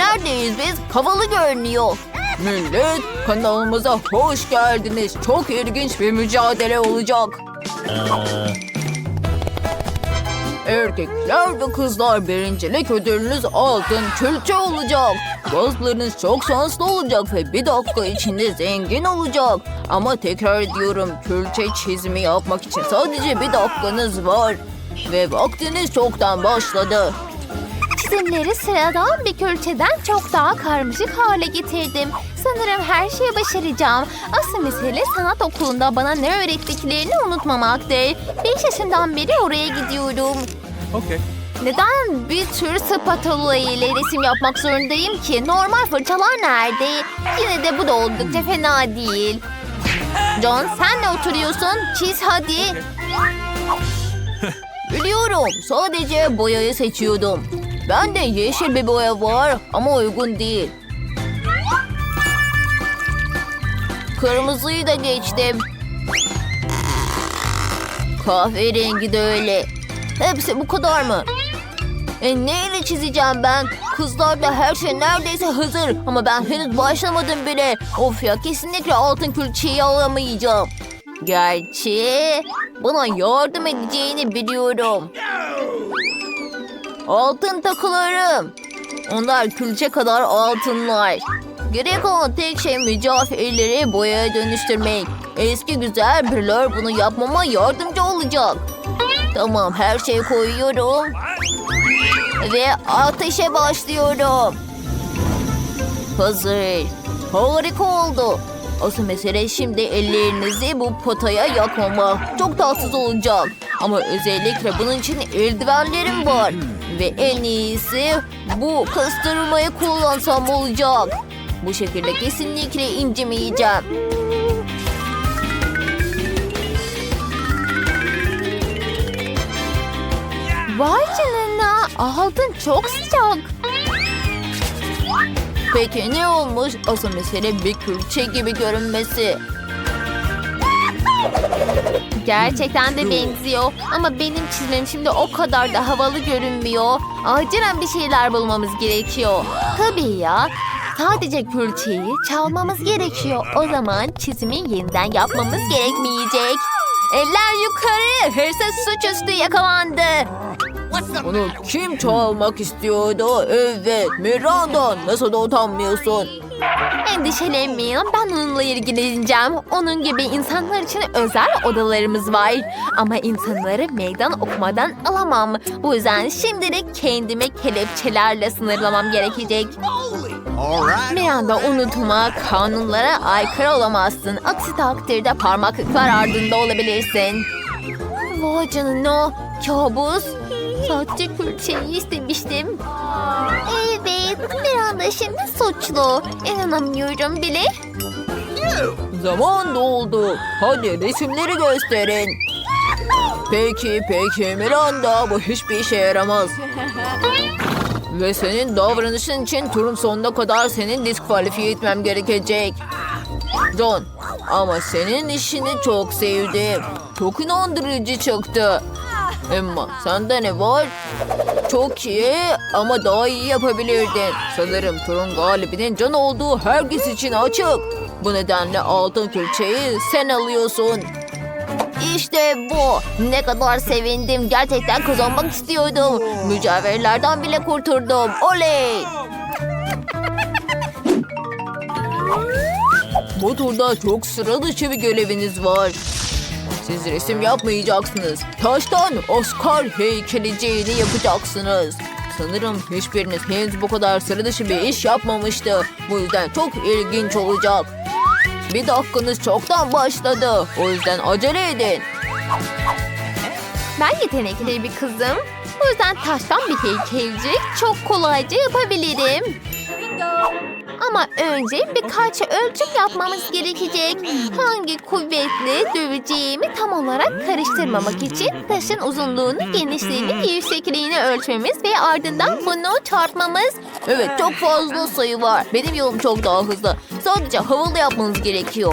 Neredeyiz biz? Havalı görünüyor. Millet kanalımıza hoş geldiniz. Çok ilginç bir mücadele olacak. Erkekler ve kızlar birincilik ödülünüz altın külçe olacak. Bazılarınız çok şanslı olacak ve bir dakika içinde zengin olacak. Ama tekrar diyorum külçe çizimi yapmak için sadece bir dakikanız var. Ve vaktiniz çoktan başladı. Çizimleri sıradan bir külçeden çok daha karmaşık hale getirdim. Sanırım her şeyi başaracağım. Asıl mesele sanat okulunda bana ne öğrettiklerini unutmamaktır. 5 yaşından beri oraya gidiyorum. Okay. Neden bir tür spatula ile resim yapmak zorundayım ki? Normal fırçalar nerede? Yine de bu da oldukça fena değil. John sen ne oturuyorsun? Çiz hadi. Biliyorum sadece boyayı seçiyordum. Ben de yeşil bir boya var ama uygun değil. Kırmızıyı da geçtim. Kahverengi de öyle. Hepsi bu kadar mı? E neyle çizeceğim ben? Kızlarda her şey neredeyse hazır ama ben henüz başlamadım bile. Of ya kesinlikle altın külçeyi alamayacağım. Gerçi bana yardım edeceğini biliyorum. Altın takılarım. Onlar külçe kadar altınlar. Gerek olan tek şey mücevherleri boyaya dönüştürmek. Eski güzel biriler bunu yapmama yardımcı olacak. Tamam her şeyi koyuyorum. Ve ateşe başlıyorum. Hazır. Harika oldu. Asıl mesele şimdi ellerinizi bu potaya yakmamak. Çok tatsız olacak. Ama özellikle bunun için eldivenlerim var. Ve en iyisi bu kıstırmayı kullansam olacak. Bu şekilde kesinlikle incimeyeceğim. Vay canına altın çok sıcak. Peki ne olmuş? Asıl mesele bir külçe gibi görünmesi. Gerçekten de benziyor ama benim çizmem şimdi o kadar da havalı görünmüyor. Acilen bir şeyler bulmamız gerekiyor. Tabii ya. Sadece külçeyi çalmamız gerekiyor. O zaman çizimi yeniden yapmamız gerekmeyecek. Eller yukarı. Hırsız suçüstü yakalandı. Onu kim çalmak istiyordu? Evet, Miranda. Nasıl da utanmıyorsun? Endişelenmeyin ben onunla ilgileneceğim. Onun gibi insanlar için özel odalarımız var. Ama insanları meydan okumadan alamam. Bu yüzden şimdilik kendimi kelepçelerle sınırlamam gerekecek. Right. Miranda unutma kanunlara aykırı olamazsın. Aksi takdirde parmaklıklar ardında olabilirsin. Vay canına kabus. Sadece külçeyi istemiştim. Evet Miranda şimdi suçlu. İnanamıyorum bile. Zaman doldu. Hadi resimleri gösterin. Peki, peki Miranda. Bu hiçbir işe yaramaz. Ve senin davranışın için turun sonuna kadar senin diskalifiye etmem gerekecek. John, ama senin işini çok sevdim. Çok inandırıcı çıktı. Emma, sende ne var? Çok iyi ama daha iyi yapabilirdin. Sanırım turun galibinin John olduğu herkes için açık. Bu nedenle altın külçeyi sen alıyorsun. İşte bu. Ne kadar sevindim. Gerçekten kazanmak istiyordum. Mücevherlerden bile kurtuldum. Oley! Bu turda çok sıra dışı bir göreviniz var. Siz resim yapmayacaksınız. Taştan Oscar heykeliciğini yapacaksınız. Sanırım hiçbiriniz henüz bu kadar sıra dışı bir iş yapmamıştı. Bu yüzden çok ilginç olacak. Bir dakikanız çoktan başladı. O yüzden acele edin. Ben yetenekli bir kızım. O yüzden taştan bir heykelcik çok kolayca yapabilirim. Ama önce birkaç ölçüm yapmamız gerekecek. Hangi kuvvetle döveceğimi tam olarak karıştırmamak için taşın uzunluğunu, genişliğini, yüksekliğini ölçmemiz ve ardından bunu çarpmamız. Evet çok fazla sayı var. Benim yolum çok daha hızlı. Sadece havalı yapmanız gerekiyor.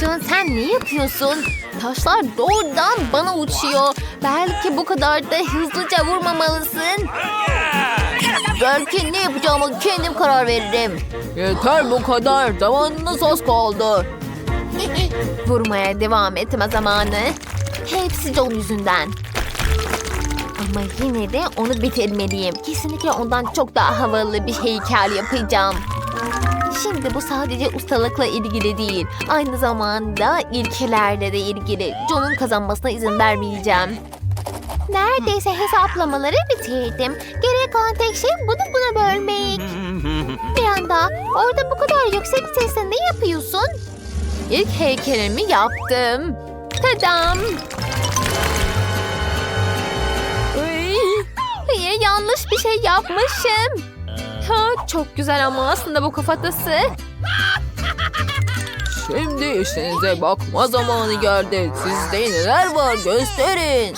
Can sen ne yapıyorsun? Taşlar doğrudan bana uçuyor. Belki bu kadar da hızlıca vurmamalısın. Belki ne yapacağımı kendim karar veririm. Yeter bu kadar. Zamanınız az kaldı. Vurmaya devam etme zamanı. Hepsi John yüzünden. Ama yine de onu bitirmeliyim. Kesinlikle ondan çok daha havalı bir heykel yapacağım. Şimdi bu sadece ustalıkla ilgili değil. Aynı zamanda ilkelerle de ilgili. John'un kazanmasına izin vermeyeceğim. Neredeyse hesaplamaları bitirdim. Gerek kalan tek şey bunu buna bölmek. Bir anda orada bu kadar yüksek sesle ne yapıyorsun? İlk heykelimi yaptım. Tadam. Hayır yanlış bir şey yapmışım. Ha, çok güzel ama aslında bu kafatası. Şimdi işinize bakma zamanı geldi. Sizde neler var gösterin.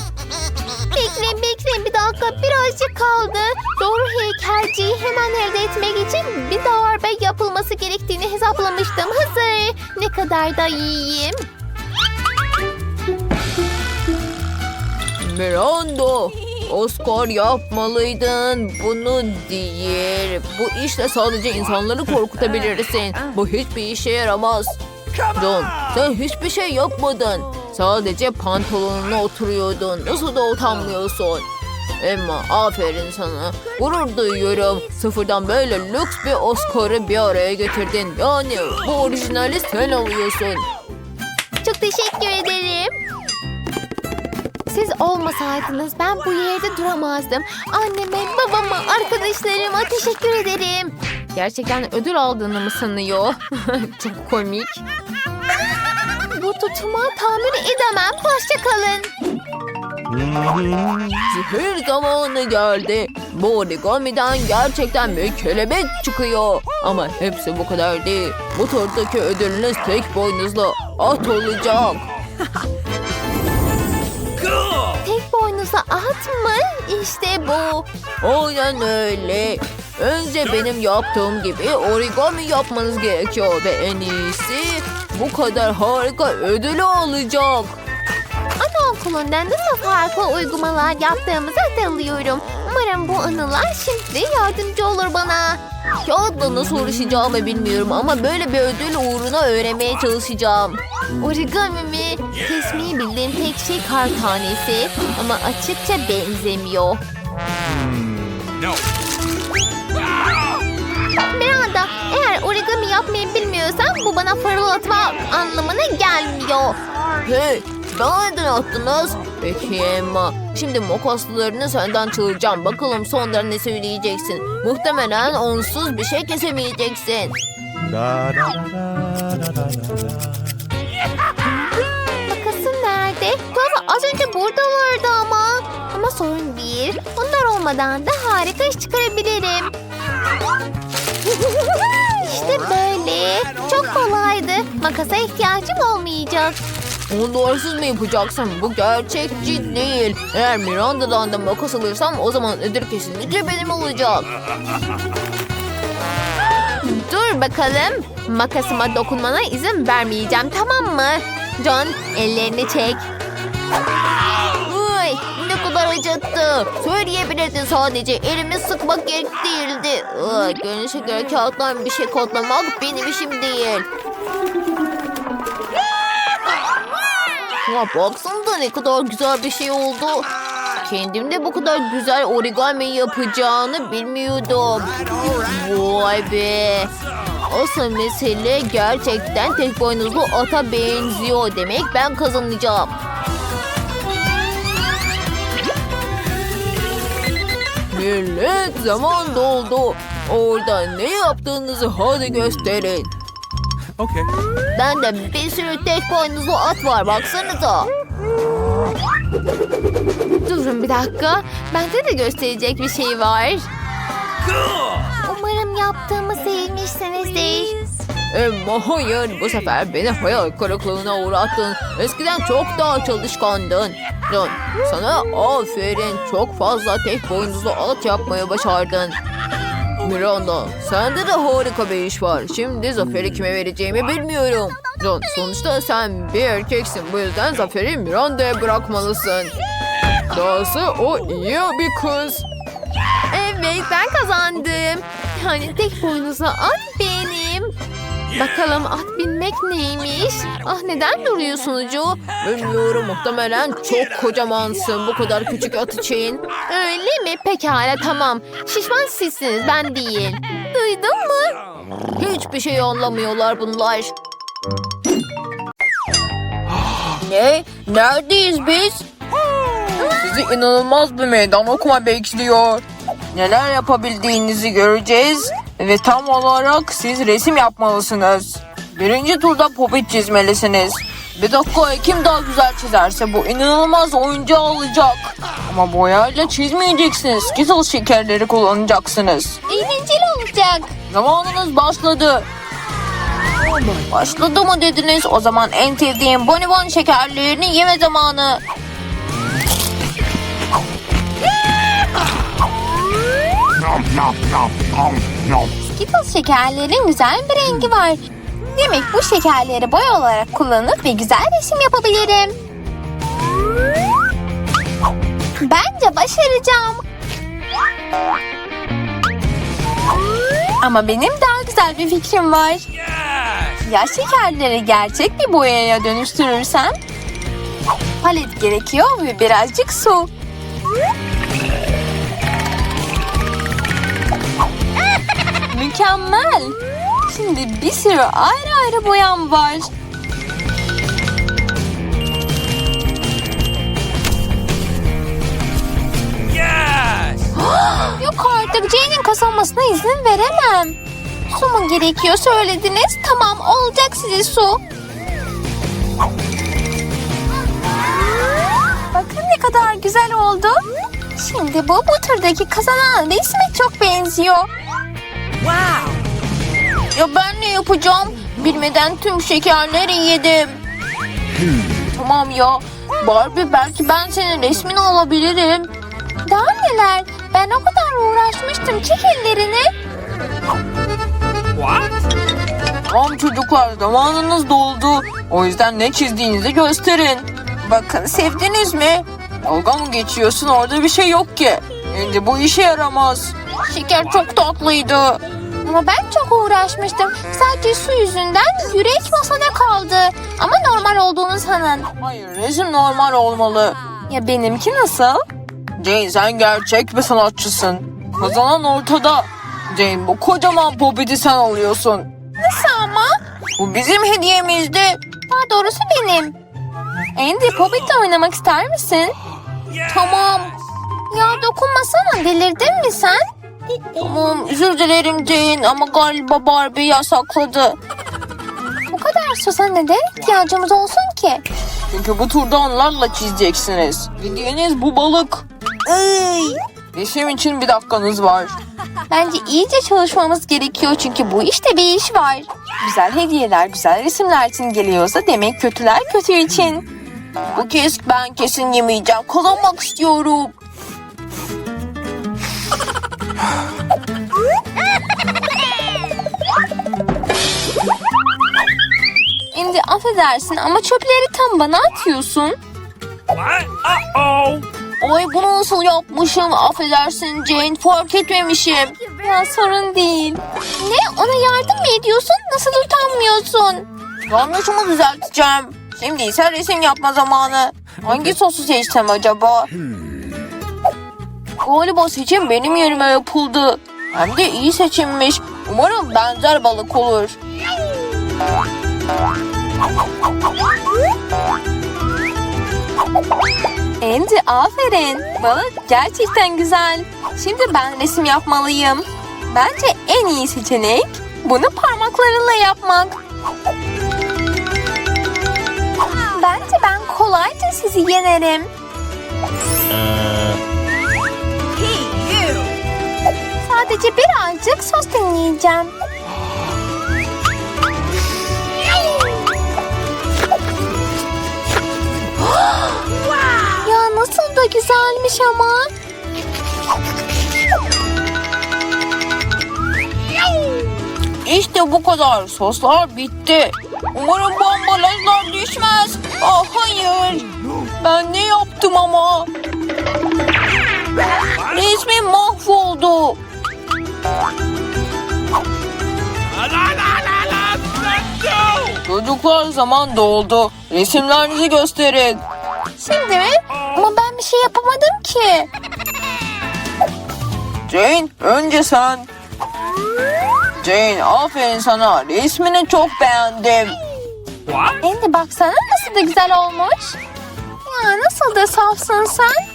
Dakika birazcık kaldı. Doğru heykelciyi hemen elde etmek için bir darbe yapılması gerektiğini hesaplamıştım. Hazır. Ne kadar da iyiyim. Miranda, Oscar yapmalıydın. Bunu değil. Bu işle sadece insanları korkutabilirsin. Bu hiçbir işe yaramaz. John, sen hiçbir şey yapmadın. Sadece pantolonuna oturuyordun. Nasıl da utanmıyorsun. Emma aferin sana. Gurur duyuyorum. Sıfırdan böyle lüks bir Oscar'ı bir araya getirdin. Yani bu orijinali sen alıyorsun. Çok teşekkür ederim. Siz olmasaydınız ben bu yerde duramazdım. Anneme, babama, arkadaşlarıma teşekkür ederim. Gerçekten ödül aldığını mı sanıyor? Çok komik. Bu tutuma tahammül edemem. Hoşçakalın. Zehir zamanı geldi. Bu origamiden gerçekten bir kelebek çıkıyor. Ama hepsi bu kadar değil. Bu turdaki ödülünüz tek boynuzlu at olacak. Tek boynuzlu at mı? İşte bu. Aynen öyle. Önce benim yaptığım gibi origami yapmanız gerekiyor ve en iyisi bu kadar harika ödülü alacak. Anaokulunda nasıl farklı uygulamalar yaptığımızı hatırlıyorum. Umarım bu anılar şimdi yardımcı olur bana. Kağıtla nasıl uğraşacağımı bilmiyorum ama böyle bir ödül uğruna öğrenmeye çalışacağım. Origami mi? Kesmeyi bildiğim tek şey kar tanesi. Ama açıkça benzemiyor. No. Miranda, eğer origami yapmayı bilmiyorsan bu bana fırlatma anlamına gelmiyor. Hey, bana neden attınız? Peki Emma, şimdi makaslarını senden çığıracağım. Bakalım sonra ne söyleyeceksin. Muhtemelen onsuz bir şey kesemeyeceksin. Makasın nerede? Doğru az önce buradalardı ama. Ama sorun değil. Onlar olmadan da harika iş çıkarabilirim. işte böyle. Çok kolaydı. Makasa ihtiyacım olmayacak. Onlarsız mı yapacaksın? Bu gerçekçi değil. Eğer Miranda'dan da makas alırsam o zaman ödül kesinlikle benim olacak. Dur bakalım. Makasıma dokunmana izin vermeyeceğim tamam mı? John ellerini çek. Ay, ne kadar acıttı. Söyleyebilirdin sadece. Elimi sıkmak gerek değildi. Ay, görünüşe göre kağıttan bir şey kodlamak benim işim değil. Ya baksanıza ne kadar güzel bir şey oldu. Kendimde bu kadar güzel origami yapacağını bilmiyordum. Vay be. Asıl mesele gerçekten tek boynuzlu ata benziyor. Demek ben kazanacağım. Millet zaman doldu. Orada ne yaptığınızı hadi gösterin. Okay. Bende bir sürü tek boynuzlu at var baksanıza. Durun bir dakika. Bende de gösterecek bir şey var. Umarım yaptığımı sevmişsinizdir. Emma hayır bu sefer beni hayal kırıklığına uğrattın. Eskiden çok daha çalışkandın. John sana aferin çok fazla tek boynuzlu at yapmayı başardın. Miranda sende de harika bir iş var. Şimdi zaferi kime vereceğimi bilmiyorum. John sonuçta sen bir erkeksin bu yüzden zaferi Miranda'ya bırakmalısın. Dahası o iyi bir kız. Evet ben kazandım. Yani tek boynuzlu at benim. Bakalım at binmek neymiş? Ah neden duruyorsun Joe? Bilmiyorum muhtemelen çok kocamansın bu kadar küçük at için. Öyle mi? Pekala tamam. Şişman sizsiniz ben değil. Duydun mu? Hiçbir şey anlamıyorlar bunlar. ne? Neredeyiz biz? Sizi inanılmaz bir meydan okuma bekliyor. Neler yapabildiğinizi göreceğiz ve tam olarak siz resim yapmalısınız. Birinci turda popit çizmelisiniz. Bir dakika kim daha güzel çizerse bu inanılmaz oyuncağı alacak. Ama boyayla çizmeyeceksiniz. Skittles şekerleri kullanacaksınız. Eğlenceli olacak. Zamanınız başladı. Başladı mı dediniz? O zaman en sevdiğim bonibon şekerlerini yeme zamanı. Skittles şekerlerin güzel bir rengi var. Demek bu şekerleri boy olarak kullanıp bir güzel resim yapabilirim. Bence başaracağım. Ama benim daha güzel bir fikrim var. Ya şekerleri gerçek bir boyaya dönüştürürsem? Palet gerekiyor ve birazcık su. Mükemmel. Şimdi bir sürü ayrı ayrı boyam var. Yok artık Jane'in kazanmasına izin veremem. Su mu gerekiyor söylediniz? Tamam olacak size su. Bakın ne kadar güzel oldu. Şimdi bu bu turdaki kazanan resme çok benziyor. Ya ben ne yapacağım? Bilmeden tüm şekerleri yedim. tamam ya. Barbie belki ben senin resmini alabilirim. Daha neler? Ben o kadar uğraşmıştım. Çek ellerini. Tamam çocuklar zamanınız doldu. O yüzden ne çizdiğinizi gösterin. Bakın sevdiniz mi? Dalga mı geçiyorsun orada bir şey yok ki. Şimdi bu işe yaramaz. Şeker çok tatlıydı. Ama ben çok uğraşmıştım. Sadece su yüzünden yürek masada kaldı. Ama normal olduğunu sanın. Hayır resim normal olmalı. Ya benimki nasıl? Jane sen gerçek bir sanatçısın. Kazanan ortada. Jane bu kocaman popiti sen alıyorsun. Nasıl ama? Bu bizim hediyemizdi. Daha doğrusu benim. Andy Poppet'le oynamak ister misin? Tamam. Ya dokunmasana delirdin mi sen? Tamam özür dilerim Jane ama galiba Barbie yasakladı. Bu kadar susa neden ihtiyacımız olsun ki? Çünkü bu turda onlarla çizeceksiniz. Hediyeniz bu balık. Resim için bir dakikanız var. Bence iyice çalışmamız gerekiyor çünkü bu işte bir iş var. Güzel hediyeler güzel resimler için geliyorsa demek kötüler kötü için. Bu kez ben kesin yemeyeceğim. Kazanmak istiyorum. Şimdi affedersin ama çöpleri tam bana atıyorsun. Ay bunu nasıl yapmışım? Affedersin Jane fark etmemişim. Ya sorun değil. Ne ona yardım mı ediyorsun? Nasıl utanmıyorsun? Yanlışımı düzelteceğim. Şimdi ise resim yapma zamanı. Hangi sosu seçsem acaba? Galiba seçim benim yerime yapıldı. Hem de iyi seçilmiş. Umarım benzer balık olur. Andy aferin. Balık gerçekten güzel. Şimdi ben resim yapmalıyım. Bence en iyi seçenek bunu parmaklarınla yapmak. Bence ben kolayca sizi yenerim. Sadece birazcık sos deneyeceğim. Ya nasıl da güzelmiş ama. İşte bu kadar. Soslar bitti. Umarım bu ambalajlar düşmez. Ah hayır. Ben ne yaptım ama? Resmim mahvoldu. Çocuklar zaman doldu. Resimlerinizi gösterin. Şimdi mi? Ama ben bir şey yapamadım ki. Jane önce sen. Jane aferin sana. Resmini çok beğendim. Andy baksana nasıl da güzel olmuş. Ya nasıl da safsın sen.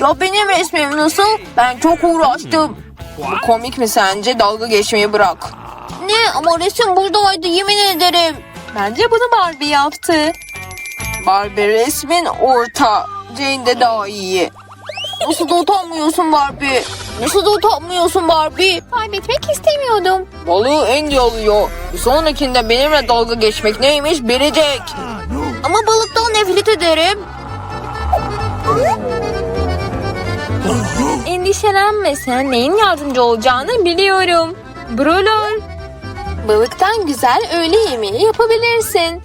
Ya benim resmim nasıl? Ben çok uğraştım. Bu komik mi sence? Dalga geçmeyi bırak. Ne ama resim buradaydı yemin ederim. Bence bunu Barbie yaptı. Barbie resmin orta. Jane de daha iyi. Nasıl da utanmıyorsun Barbie? Nasıl da utanmıyorsun Barbie? Kaybetmek istemiyordum. Balığı Andy alıyor. Bir sonrakinde benimle dalga geçmek neymiş bilecek. Ama balıktan nefret ederim. Endişelenme sen neyin yardımcı olacağını biliyorum. Brolor. Balıktan güzel öğle yemeği yapabilirsin.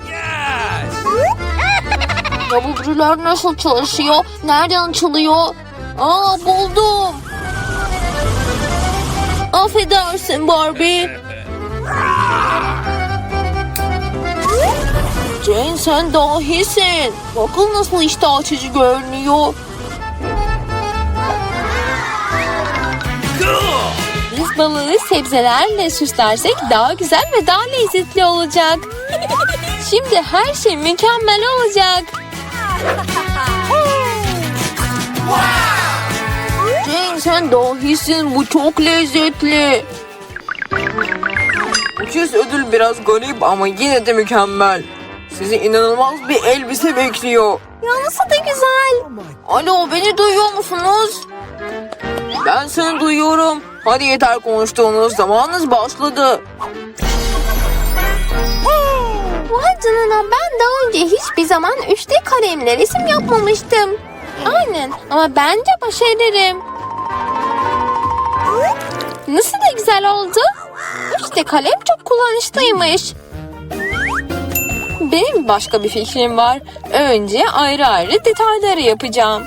Ya bu brüler nasıl çalışıyor? Nereden açılıyor? Aa buldum. Affedersin Barbie. Jane sen dahisin. Bakın nasıl iştah açıcı görünüyor. Biz balığı sebzelerle süslersek daha güzel ve daha lezzetli olacak. Şimdi her şey mükemmel olacak. Jane sen dahisin. Bu çok lezzetli. Ucuz ödül biraz garip ama yine de mükemmel. Sizi inanılmaz bir elbise bekliyor. Ya nasıl da güzel. Alo beni duyuyor musunuz? Ben seni duyuyorum. Hadi yeter konuştuğunuz zamanınız başladı. Vay canına ben daha önce hiçbir zaman 3D kalemle resim yapmamıştım. Aynen ama bence başarırım. Nasıl da güzel oldu. 3D kalem çok kullanışlıymış. Benim başka bir fikrim var. Önce ayrı ayrı detayları yapacağım.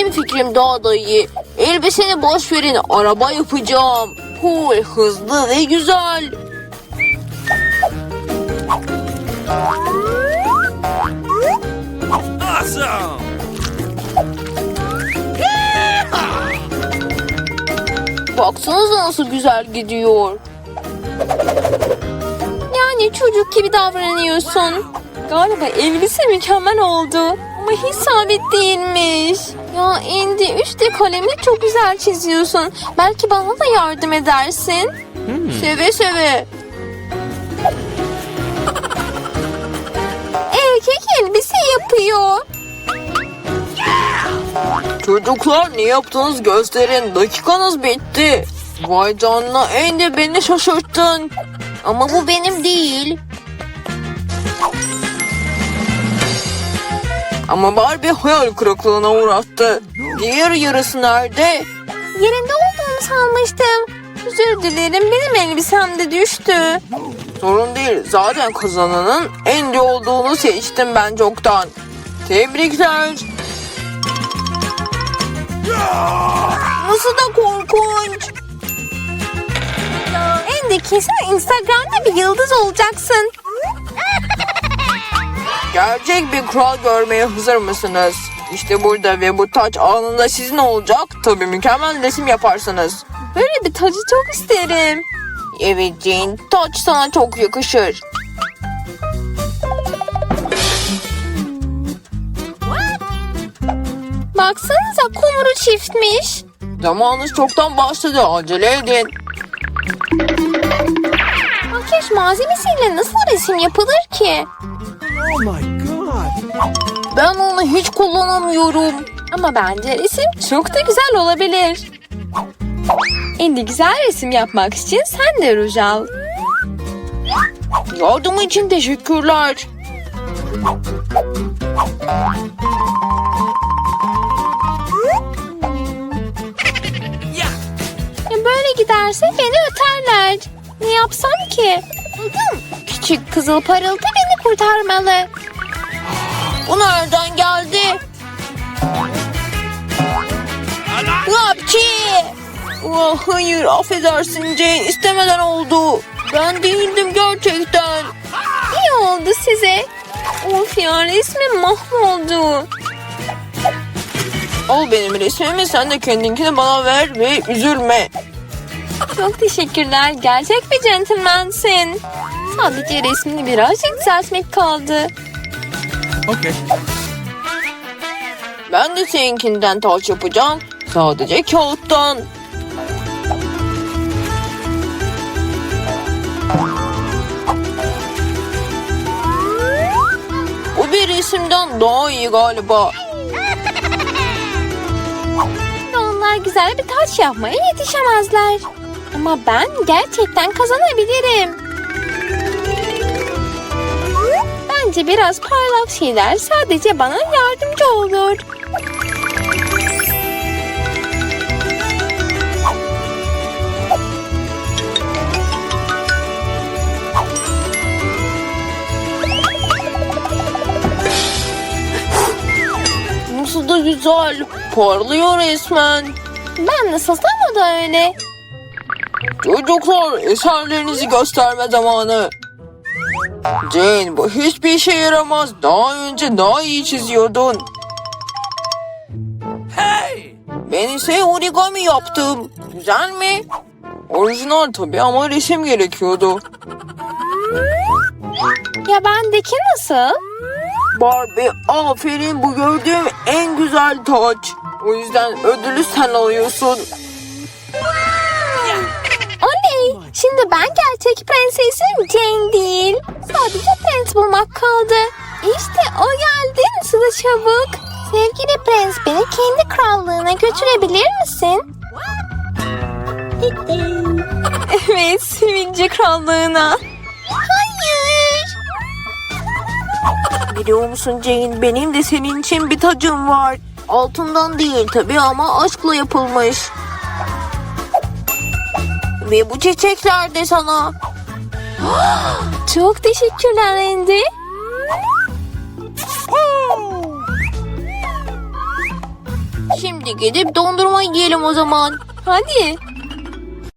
Benim fikrim daha da iyi. Elbiseni boş verin araba yapacağım. Cool, hızlı ve güzel. Awesome! Baksanıza nasıl güzel gidiyor. Yani çocuk gibi davranıyorsun. Galiba elbise mükemmel oldu. Ama hiç sabit değilmiş. Ya Andy 3D kalemle çok güzel çiziyorsun. Belki bana da yardım edersin. Seve seve. Erkek elbise yapıyor. Çocuklar ne yaptınız gösterin. Dakikanız bitti. Vay canına en de beni şaşırttın. Ama bu benim değil. Ama Barbie hayal kırıklığına uğrattı. Diğer yarısı nerede? Yerinde olduğunu sanmıştım. Özür dilerim benim elbisem de düştü. Sorun değil. Zaten kazananın Andy olduğunu seçtim ben çoktan. Tebrikler. Nasıl da korkunç. Andy kesin Instagram'da bir yıldız olacaksın. Gerçek bir kural görmeye hazır mısınız? İşte burada ve bu taç anında sizin olacak. Tabii mükemmel resim yaparsınız. Böyle bir tacı çok isterim. Evet Jane, taç sana çok yakışır. Baksanıza kumru çiftmiş. Zamanınız çoktan başladı. Acele edin. Makyaj malzemesiyle nasıl resim yapılır ki? Oh my god! Ben onu hiç kullanamıyorum. Ama bence resim çok da güzel olabilir. Şimdi güzel resim yapmak için sen de ruj al. Yardım için teşekkürler. Ya böyle giderse beni öterler. Ne yapsam ki? Küçük kızıl parıltı beni kurtarmalı. Bu nereden geldi? Rapçi! Oh, hayır affedersin Jane istemeden oldu. Ben değildim gerçekten. İyi oldu size. Of ya resmim mahvoldu. Al benim resmimi sen de kendinkini bana ver ve üzülme. Çok teşekkürler. Gerçek bir centilmensin. Sadece resmini birazcık düzeltmek kaldı. Okay. Ben de seninkinden taç yapacağım. Sadece kağıttan. Bu bir resimden daha iyi galiba. Onlar güzel bir taç yapmaya yetişemezler. Ama ben gerçekten kazanabilirim. Bence biraz parlak şeyler sadece bana yardımcı olur. Nasıl da güzel. Parlıyor resmen. Ben nasılsam o da öyle. Çocuklar eserlerinizi gösterme zamanı. Jane bu hiçbir işe yaramaz. Daha önce daha iyi çiziyordun. Hey! Ben ise origami yaptım. Güzel mi? Orijinal tabii ama resim gerekiyordu. Ya bendeki nasıl? Barbie aferin bu gördüğüm en güzel taç. O yüzden ödülü sen alıyorsun. Oley! Şimdi ben gerçek prensesim Jane değil. Sadece prens bulmak kaldı. İşte o geldi. Da çabuk. Sevgili prens beni kendi krallığına götürebilir misin? evet, sevince krallığına. Hayır. Biliyor musun Jane benim de senin için bir tacım var. Altından değil tabii ama aşkla yapılmış. Ve bu çiçekler de sana. Çok teşekkürler Andy. Şimdi gidip dondurma yiyelim o zaman. Hadi.